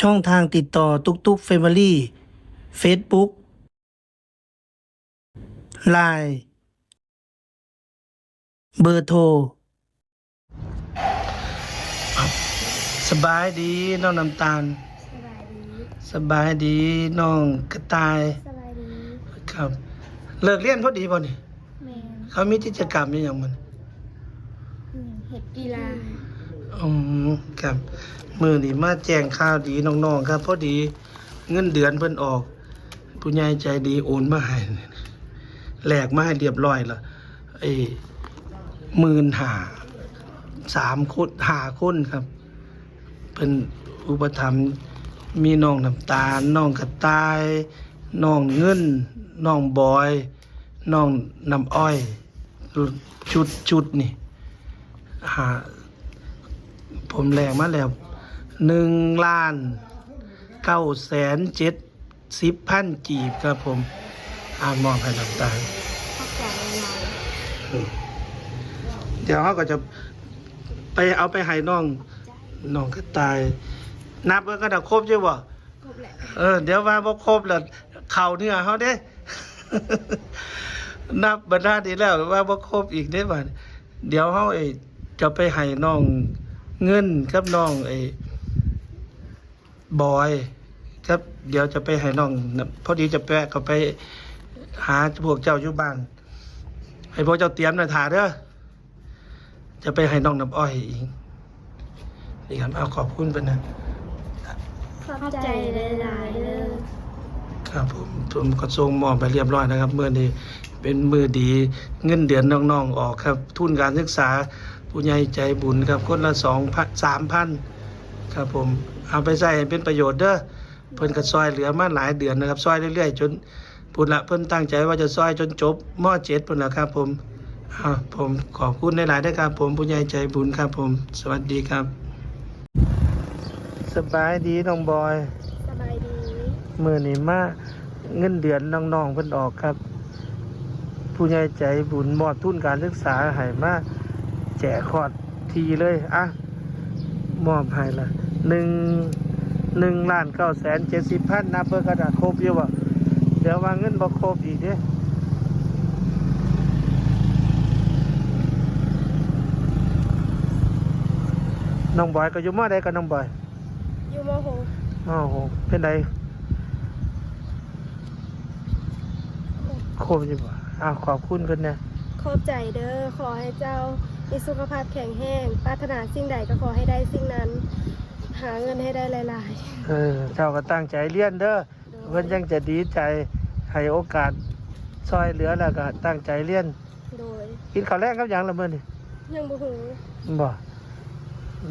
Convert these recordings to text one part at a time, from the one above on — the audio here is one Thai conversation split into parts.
ช่องทางติดต่อตุกตุกเฟมิลี่เฟซบุ๊กไลน์เบอร์โทรสบายดีน้องน้ำตาล สบายดี สบายดีน้องกระต่าย สบายดี ครับ เลิกเรียนพอดีป่ะนี่แมนเขามีกิจกรรมอหย่างมัน อืมเห็ดกีฬา อืมครับ มือนี่มาแจ้งข่าวดีน้องๆครับพอดีเงินเดือนเพิ่นออก ผู้ใหญ่ใจดีโอนมาให้แหลกมาให้เรียบร้อยละไอ้หมื่นหาสามคนหาคนครับเป็นอุปถัมภ์มีน้องน้ำตาลน้องกระต่ายน้องเงินน้องบอยน้องน้ำอ้อย ชุดชุดนี่หาผมแลกมาแล้ว หนึ่งล้านเก้าแสนเจ็ดสิบพันกีบครับผม อ่านมองให้น้ำตาลเข้าใจเราเดี๋ยวเขาก็จะไปเอาไปให้น้องน้องก็ตาย นับก็ก็จะครบใช่ป่ะครบแหละเออเดี๋ยวว่าบ่ครบแล้วเข่าเนื้อเขาเด้ นับบรรดาดีแล้วว่าบ่ครบอีกได้บ่ดเดี๋ยวเขาไอ้จะไปให้น้องเงินกับน้องไอ้ บอยครับเดี๋ยวจะไปให้น้องพอดีจะแปะก็ไปหาพวกเจ้าอยู่บ้านให้พวกเจ้าเตรียมหน่อยถ่าเด้อจะไปให้น้องน้ำอ้อยอีกนี่ครับเอาขอบคุณเป็นนะเข้าใจหลายๆเลยครับผมผมก็ส่งมอบไปเรียบร้อยนะครับเมื่อนี้เป็นมือดีเงินเดือนน้องๆออกครับ ทุนการศึกษาผู้ใหญ่ใจบุญครับคนละสองพันสามพันครับผม เอาไปใส่ให้เป็นประโยชน์เด้อเพิ่นก็ซอยเหลือมาหลายเดือนนะครับ ซอยเรื่อยๆ จนปุ่นละเพิ่นตั้งใจว่าจะซอยจนจบมเจ็ดปุ่นละครับ ผมอ่าผมขอบคุณหลายๆด้วยครับ ผมผู้ใหญ่ใจบุญครับ ผม สวัสดีครับ สบายดีน้องบอย สบายดีมือนี้มาเงินเดือนน้องๆเพิ่นออกครับ ผู้ใหญ่ใจบุญมอบทุนการศึกษาให้มาแจกคอดทีเลย อะ มอบให้ละ หนึ่งหนึ่งล้านเก้าแสนเจ็ดสิบพันนับเพื่อกระดาษครบอยู่บ่เดี๋ยวว่าเงินบ่ครบอีกเด้น้องบอยก็อยู่มอใดกับน้องบอยอยู่มหกอ้าวโหเป็นไดครบอยู่บ่อ้าวขอบคุณเพิ่นนะขอบใจเด้อขอให้เจ้ามีสุขภาพแข็งแรงปรารถนาสิ่งใดก็ขอให้ได้สิ่งนั้น หาเงินให้ได้หลายเออเจ้าก็ตั้งใจเรียนเด้อๆเพิ่นยังจะดีใจให้โอกาสซอยเหลือแล้วก็ตั้งใจเรียนโดยกินข้าวแรงกับหยังละมื้อนี่ยังบ่หูบ่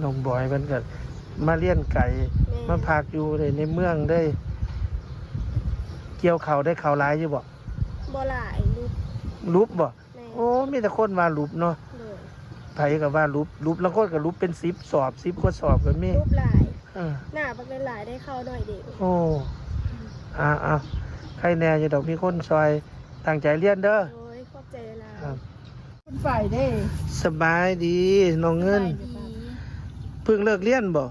น้องบอยเพิ่นก็มาเรียนไก่แม่มาพักอยู่ในในเมืองได้ เกี่ยวข้าวได้ข้าวหลายอยู่บ่บ่หลายลูกรูปบ่แม่โอ้มีแต่คนว่ารูปเนาะโดย ไผก็ว่ารูปรูปแล้วคนก็รูปเป็น10สอบ10กว่าสอบก็มีรูปหลายเออหน้าบักหลายๆได้เข้าหน่อยเดียวโอ้อ่าอ่าใครแน่จะดอกมีคนซอยตั้งใจเรียนเด้อโดยขอบใจหลายครับคุณฝ่ายได้สบายดีน้องเงินเพิ่งเลิกเรียนบ่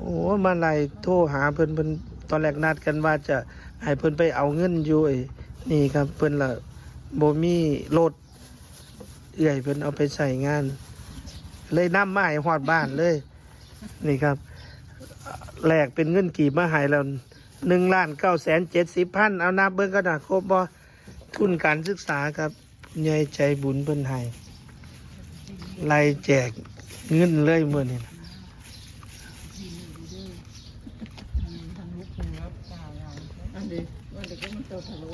โอ้มาไล่โทรหาเพิ่นเพิ่นตอนแรกนัดกันว่าจะให้เพิ่นไปเอาเงินอยู่ไอ้นี่ครับ เพิ่นละบ่มีรถ เอื้อยเพิ่นเอาไปใส่งาน เลยน้ำมาให้ฮอดบ้านเลย นี่ครับแหลกเป็นเงินกี่มาให้แล้วหนึ่งล้านเก้าแสนเจ็ดสิบพันเอานับเบิ่งก็น่ะครบบ่ทุนการศึกษาครับใหญ่ใจบุญเพิ่นให้ไล่แจกเงินเลยมื้อนี้นะทางลุกคุณรับกล่าวอันเด็กวันเด็กก็มันโตทะลุ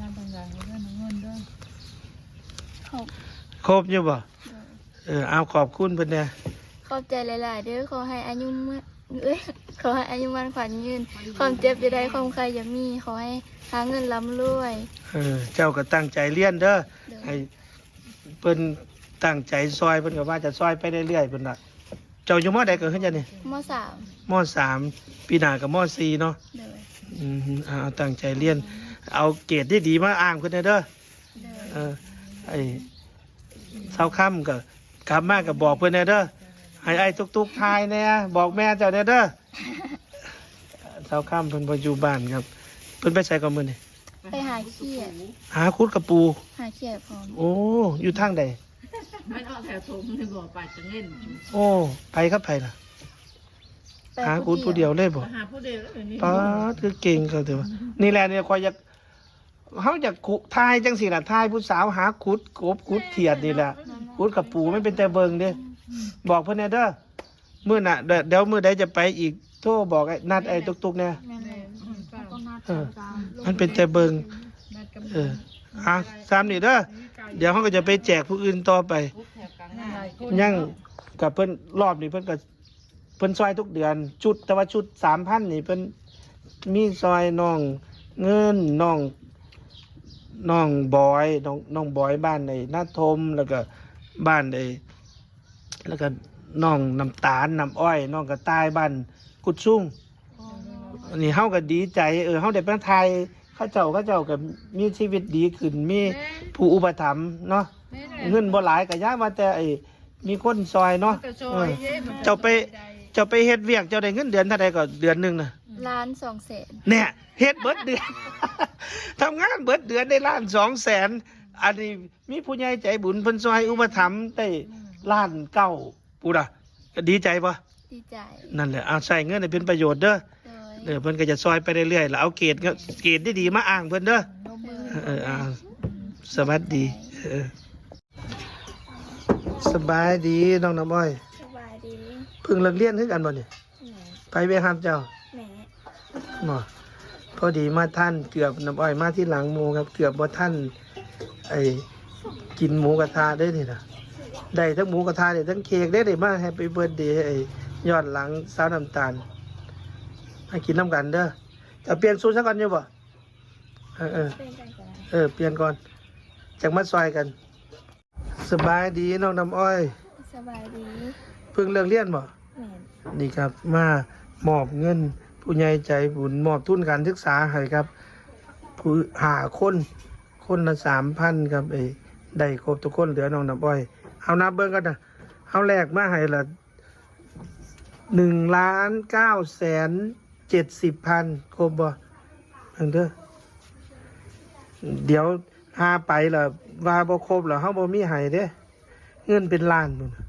น้ำบางอย่างเรื่องเงินด้วยขอบครบอยู่บ่เออเอาขอบคุณเพิ่นเนี่ยขอบใจหลายๆเด้อขอให้อายุมั่นเอ้ยขอให้อายุมันขวัญยืน ความเจ็บจะได้ความใครอย่ามี ขอให้หาเงินร่ำรวย เออ เจ้าก็ตั้งใจเรียนเด้อเด้อให้เพิ่นตั้งใจซอยเพิ่นก็ว่าจะซอยไปเรื่อยๆเพิ่นน่ะ เจ้าอยู่มอใดก็ขึ้นจ้ะนี่มสามมสามปีหน้าก็มสี่เนาะเด้ออืมเอาเอาตั้งใจเรียน เอาเกรดที่ดีมาอ้างเพิ่นเด้อเด้อเออไอ้เช้าค่ำก็กลับมาก็บอกเพิ่นเด้อให้ไอ้ตุกๆทายแน่บอกแม่เจ้าเด้อเด้อเช้าค่ำเพิ่นบ่อยู่บ้านครับ เพิ่นไปใส่กับมื้อนี่ไปหาเขียดหาคุดกระปู หาเขียดพร้อมโอ้อยู่ทางใดมันออกแถวทมในบ่อปลาจะเล่นโอ้ไปครับไปล่ะไปหาคุดผู้เดียวเลยบ่หาผู้เดียวแล้วเดี๋ยวนี้ป๊าดคือเก่งเขาเถอะวะนี่แหละเนี่ยคอยอยาก เฮาอยากขุทายจังซี่ล่ะทายผู้สาวหาขุดกบขุดเถียดนี่แหละขุดกระปูไม่เป็นแต่เบิงเด้บอกเพิ่นแน่เด้อมื้อน่ะเดี๋ยวเดี๋ยวมื้อใดจะไปอีกโทรบอกไอ้นัดไอ้ตุกๆแน่แม่อืมป้าเออมันเป็นแต่เบิงเอออะสามนี่เด้อเดี๋ยวเขาก็จะไปแจกผู้อื่นต่อไปปุ๊บแถวกลางหน้ายังกับเพิ่นรอบนี้เพิ่นก็เพิ่นซอยทุกเดือน ชุดแต่ว่าชุดสามพันนี่เพิ่นมีซอยน้องเงินน้อง น้องบอยน้องน้องบอยบ้านในนาทมแล้วก็บ้านในแล้วก็น้องน้ำตาลน้ำอ้อยน้องกระต่ายบ้านกุดซุ่งอันนี้เฮาก็ดีใจเออเฮาได้เป็นไทยเข้าเจ้าเข้าเจ้าก็มีชีวิตดีขึ้นมีผู้อุปถัมภ์เนาะเงินบ่หลายก็ย่ามาแต่ไอ้มีคนซอยเนาะก็ซเอออยเย้มันเจ้าไปเจ้าไปเฮ็ดเวียกเจ้าได้เงินเดือนเท่าใดก็เดือนหนึงน่ะ ล้านสองแสนเนี่ยเฮ็ดเบิดเดือน ทำงานเบิดเดือนได้ล้านสองแสนอันนี้มีผู้ใหญ่ใจบุญเพิ่นซอยอุปถัมภ์ได้ล้านเก้าปูดอะก็ดีใจปะดีใจนั่นแหละเอาใส่เงินให้เป็นประโยชน์เด้อโดยเด้อเพิ่นก็จะซอยไปเรื่อยๆแล้วเอาเกรดก็เกรดดีๆมาอ้างเพิ่นเด้อเอออ่าสวัสดีเออสบายดีน้องน้ำอ้อย สบายดี เพิ่งเลิกเรียนคือกันบ่เนี่ยแหมไปไปครับเจ้า แหมหมอพอดีมาท่านเกือบน้ำอ้อยมาที่หลังหมูครับ เกือบบ่ท่านไอ้กินหมูกระทะได้นี่นะได้ทั้งหมูกระทะได้ทั้งเค้กได้ได้มาแฮปปี้เบิร์ดเดย์ไอ้ยอดหลังสาวน้ำตาลให้กินน้ำกันเด้อจะเปลี่ยนสูตรซะก่อนอยู่บ่เออเออเป็นกันกันเออเปลี่ยนก่อนจากมาซอยกัน สบายดีน้องน้ำอ้อย สบายดี เพิ่งเลิกเรียนบ่แหมนี่ครับมามอบเงิน ผู้ใหญ่ใจบุญมอบทุนการศึกษาให้ครับผู้หาคนคนละสามพันครับไอ้ได้ครบทุกคนเหลือน้องน้ำอ้อย เอานับเบิ้งกันนะเอาแรกมาให้ละหนึ่งล้านเก้าแสนเจ็ดสิบพันครบบ่เพิ่งเด้อเดี๋ยวหาไปละว่าบ่ครบแล้วเฮาบ่มีให้เด้ เงินเป็นล้านพุ่นน่ะ